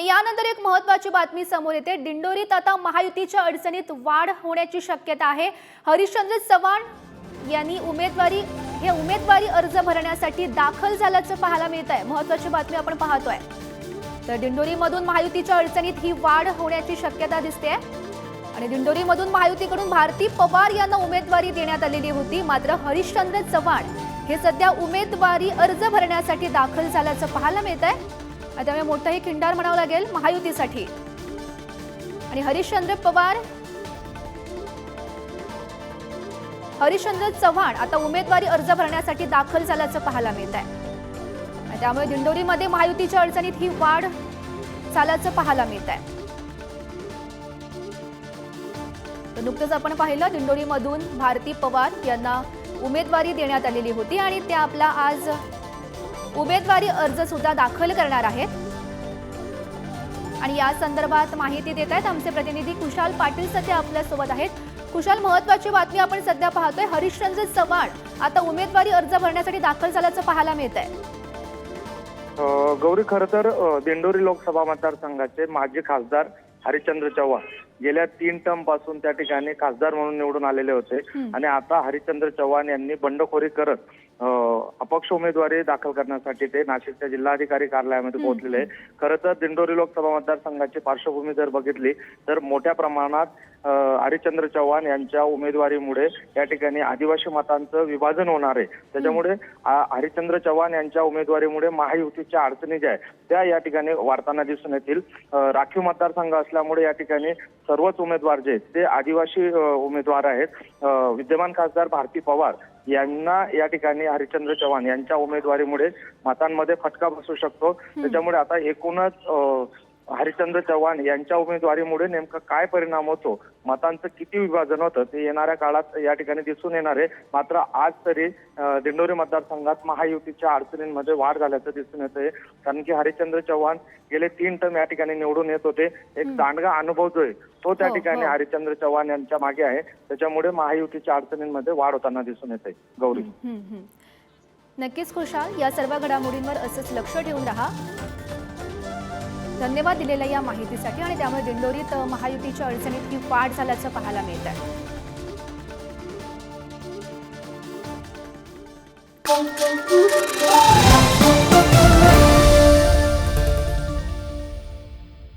आणि यानंतर एक महत्वाची बातमी समोर येते. दिंडोरीत आता महायुतीच्या अडचणीत वाढ होण्याची शक्यता आहे. हरिश्चंद्र चव्हाण यांनी उमेदवारी हे उमेदवारी अर्ज भरण्यासाठी दाखल झाल्याचं पाहायला मिळत आहे महत्वाची बातमी आपण पाहतोय. तर दिंडोरीमधून महायुतीच्या अडचणीत ही वाढ होण्याची शक्यता दिसते आणि दिंडोरीमधून महायुतीकडून भारती पवार यांना उमेदवारी देण्यात आलेली होती. मात्र हरिश्चंद्र चव्हाण हे सध्या उमेदवारी अर्ज भरण्यासाठी दाखल झाल्याचं पाहायला मिळत आहे त्यामुळे मोठंही खिंडार म्हणावं लागेल महायुतीसाठी. आणि हरिश्चंद्र पवार हरिश्चंद्र चव्हाण आता उमेदवारी अर्ज भरण्यासाठी दाखल झाल्याचं पाहायला मिळत आहे. त्यामुळे दिंडोरीमध्ये महायुतीच्या अडचणीत ही वाढ झाल्याचं पाहायला मिळत आहे. तर नुकतंच आपण पाहिलं दिंडोरीमधून भारती पवार यांना उमेदवारी देण्यात आलेली होती आणि त्या आपला आज उमेदवारी अर्ज सुद्धा दाखल करणार आहेत. आणि या संदर्भात माहिती देत आहेत आमचे प्रतिनिधी कुशाल पाटील सध्या आपल्यासोबत आहेत. कुशाल महत्वाची बातमी आपण सध्या पाहतोय. हरिश्चंद्र चव्हाण आता उमेदवारी अर्ज भरण्यासाठी दाखल झाल्याचं पाहायला मिळत आहे गौरी खरं तर दिंडोरी लोकसभा मतदारसंघाचे माजी खासदार हरिश्चंद्र चव्हाण गेल्या तीन टर्मपासून त्या ठिकाणी खासदार म्हणून निवडून आलेले होते. आणि आता हरिश्चंद्र चव्हाण यांनी बंडखोरी करत अपक्ष उमेदवारी दाखल करण्यासाठी ते नाशिकच्या जिल्हाधिकारी कार्यालयामध्ये पोहोचलेले आहे खरं तर दिंडोरी लोकसभा मतदारसंघाची पार्श्वभूमी जर बघितली तर मोठ्या प्रमाणात हरिश्चंद्र चव्हाण यांच्या उमेदवारीमुळे या ठिकाणी आदिवासी मतांचं विभाजन होणार आहे. त्याच्यामुळे हरिश्चंद्र चव्हाण यांच्या उमेदवारीमुळे महायुतीच्या अडचणी ज्या आहेत त्या या ठिकाणी वाढताना दिसून येतील. राखीव मतदारसंघ असल्यामुळे या ठिकाणी सर्वच उमेदवार जे आहेत ते आदिवासी उमेदवार आहेत. विद्यमान खासदार भारती पवार यांना या ठिकाणी हरिश्चंद्र चव्हाण यांच्या उमेदवारीमुळे मतांमध्ये फटका बसू शकतो. त्याच्यामुळे आता एकूणच हरिश्चंद्र चव्हाण यांच्या उमेदवारीमुळे नेमका काय परिणाम होतो? मतांचं किती विभाजन होतं? ते येणाऱ्या काळात या ठिकाणी दिसून येणार आहे. मात्र आज तरी दिंडोरी मतदारसंघात महायुतीच्या अडचणींमध्ये वाढ झाल्याचं दिसून येत आहे कारण की हरिश्चंद्र चव्हाण गेले तीन टर्म या ठिकाणी निवडून येत होते. एक दांडगा अनुभव जो आहे तो त्या हो, ठिकाणी हो. हरिश्चंद्र चव्हाण यांच्या मागे आहे. त्याच्यामुळे महायुतीच्या अडचणींमध्ये वाढ होताना दिसून येत आहे गौरी. नक्कीच खुशाल. या सर्व घडामोडींवर असंच लक्ष ठेवून राहा. धन्यवाद दिलेल्या या माहितीसाठी आणि त्यामुळे दिंडोरीत महायुतीच्या अडचणीत ही वाढ झाल्याचं पाहायला मिळत आहे